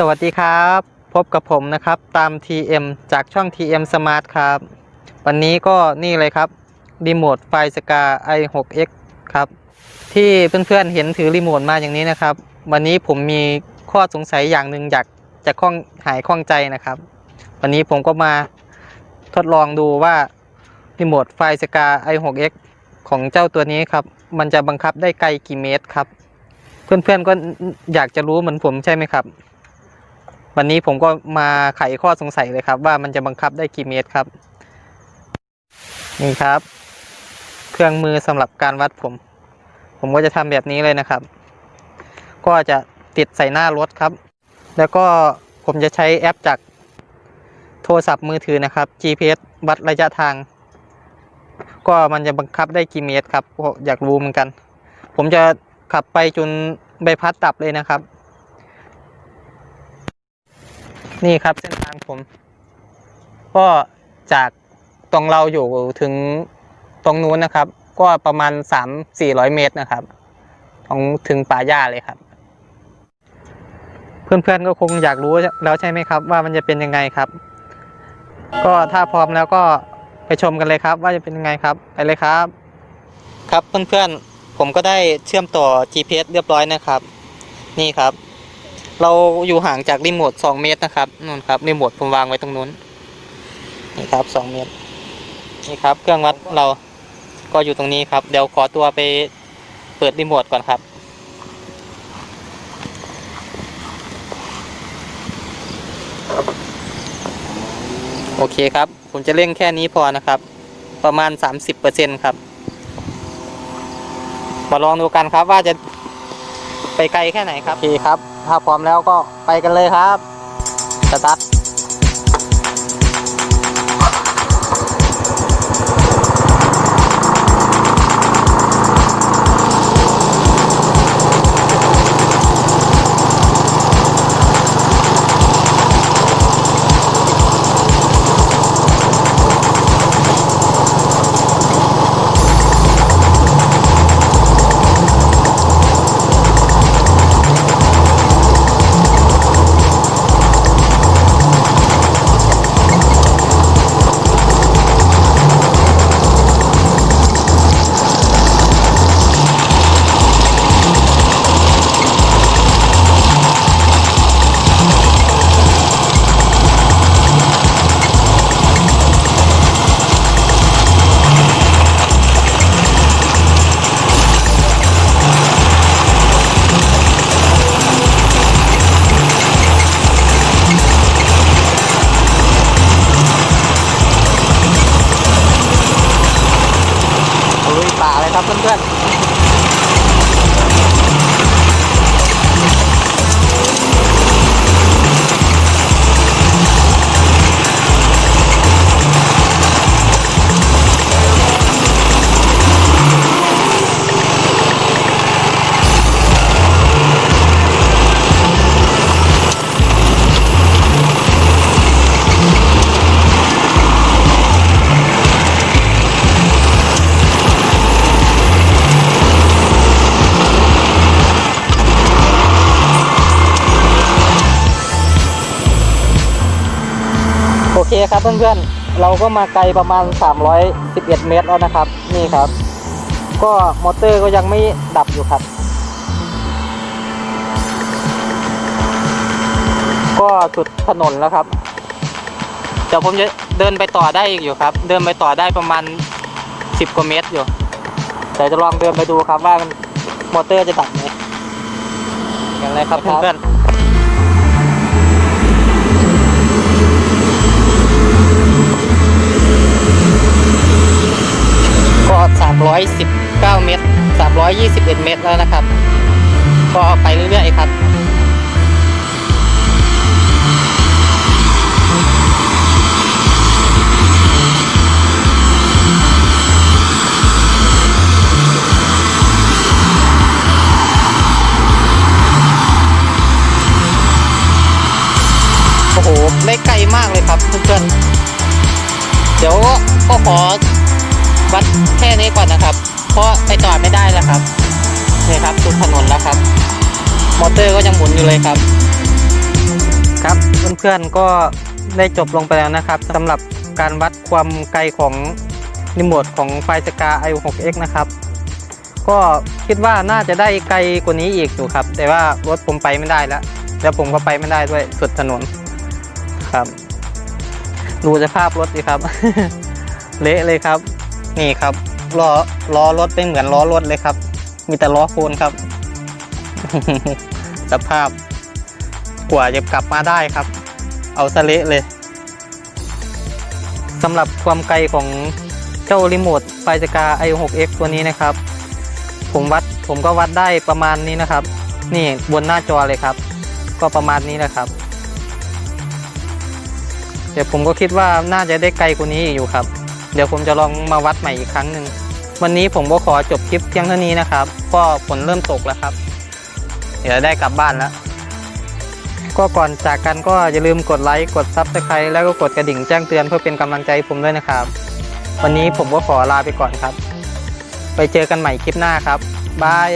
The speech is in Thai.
สวัสดีครับ พบกับผมนะครับตาม TM จากช่อง TM Smart ครับ วันนี้ก็นี่เลยครับรีโมทไฟสกา i6x ครับ ที่เพื่อนๆเห็นถือรีโมทมาอย่างนี้นะครับ วันนี้ผมมีข้อสงสัยอย่างหนึ่งอยากจะข้องหายข้องใจนะครับ วันนี้ผมก็มาทดลองดูว่ารีโมทไฟสกา i6x ของเจ้าตัวนี้ครับ มันจะบังคับได้ไกลกี่เมตรครับ เพื่อนๆก็อยากจะรู้เหมือนผมใช่ไหมครับ วันนี้ผมก็มาไขข้อสงสัยเลยครับ ว่ามันจะบังคับได้กี่เมตรครับ นี่ครับ เครื่องมือสำหรับการวัดผม ผมก็จะทำแบบนี้เลยนะครับ ก็จะติดใส่หน้ารถครับ แล้วก็ผมจะใช้แอปจากโทรศัพท์มือถือนะครับ GPS วัดระยะทาง ก็มันจะบังคับได้กี่เมตรครับอยากรู้เหมือนกัน ผมจะขับไปจนใบพัดดับเลยนะครับ นี่ครับเส้นทางผม ก็จากตรงเราอยู่ถึงตรงนู้นนะครับ ก็ประมาณสามสี่ร้อยเมตรนะครับตรงถึงป่าหญ้าเลยครับ เพื่อนๆก็คงอยากรู้แล้วใช่ไหมครับ ว่ามันจะเป็นยังไงครับ ก็ถ้าพร้อมแล้วก็ไปชมกันเลยครับ ว่าจะเป็นยังไงครับ ไปเลยครับ ครับเพื่อนๆผมก็ได้เชื่อมต่อ GPS เรียบร้อยนะครับ นี่ครับ เราอยู่ห่างจากรีโมท2เมตรนะครับนู่นครับรีโมทผมวางไว้ตรงนู้นนี่ครับ2เมตรนี่ครับ เครื่องวัดเราก็อยู่ตรงนี้ครับ เดี๋ยวขอตัวไปเปิดรีโมทก่อนครับโอเคครับ ผมจะเร่งแค่นี้พอนะครับ ประมาณ 30%ครับ มาลองดูกันครับว่าจะไปไกลแค่ไหนครับโอเคครับ ถ้าพร้อมแล้วก็ไปกันเลยครับสตาร์ท คครับเพื่อนๆ เราก็มาไกลประมาณ 311 เมตรแล้วนะครับ นี่ครับ ก็มอเตอร์ก็ยังไม่ดับอยู่ครับ ก็สุดถนนแล้วครับ เดี๋ยวผมจะเดินไปต่อได้อีกอยู่ครับ เดินไปต่อได้ประมาณ 10 กว่าเมตรอยู่แต่จะลองเดินไปดูครับว่ามันมอเตอร์จะดับไหมอย่างไรครับเพื่อนๆ ก็ 319 เมตร 321 เมตรแล้วนะครับ ก็ไปเรื่อยๆครับโอ้โหได้ไกลมากเลยครับเพื่อนๆเดี๋ยวก็ขอ วัดแค่นี้ก่อนนะครับ เพราะไปจอดไม่ได้แล้วครับนี่ครับสุดถนนแล้วครับ มอเตอร์ก็ยังหมุนอยู่เลยครับ ครับเพื่อนๆก็ได้จบลงไปแล้วนะครับสำหรับการวัดความไกลของรีโมทของไฟสกา i6x นะครับ ก็คิดว่าน่าจะได้ไกลกว่านี้อีกอยู่ครับ แต่ว่ารถผมไปไม่ได้แล้ว แล้วผมก็ไปไม่ได้ด้วยสุดถนนครับ ดูสภาพรถสิครับ เละเลยครับ นี่ครับล้อล้อรถเป็นเหมือนล้อรถเลยครับ มีแต่ล้อโคลนครับ สภาพกว่าจะกลับมาได้ครับ เอาสะเละเลยสำหรับความไกลของเจ้ารีโมทไฟสกา i6x ตัวนี้นะครับ ผมวัดผมก็วัดได้ประมาณนี้นะครับ นี่บนหน้าจอเลยครับ ก็ประมาณนี้นะครับ เดี๋ยวผมก็คิดว่าน่าจะได้ไกลกว่านี้อีกอยู่ครับ เดี๋ยวผมจะลองมาวัดใหม่อีกครั้งหนึ่งวันนี้ผมก็ขอจบคลิปเพียงเท่านี้นะครับเพราะฝนเริ่มตกแล้วครับ เดี๋ยวได้กลับบ้านแล้ว ก็ก่อนจากกันก็อย่าลืมกดไลค์กดซับสไครต์แล้วก็กดกระดิ่งแจ้งเตือนเพื่อเป็นกำลังใจผมด้วยนะครับ วันนี้ผมก็ขอลาไปก่อนครับ ไปเจอกันใหม่คลิปหน้าครับบาย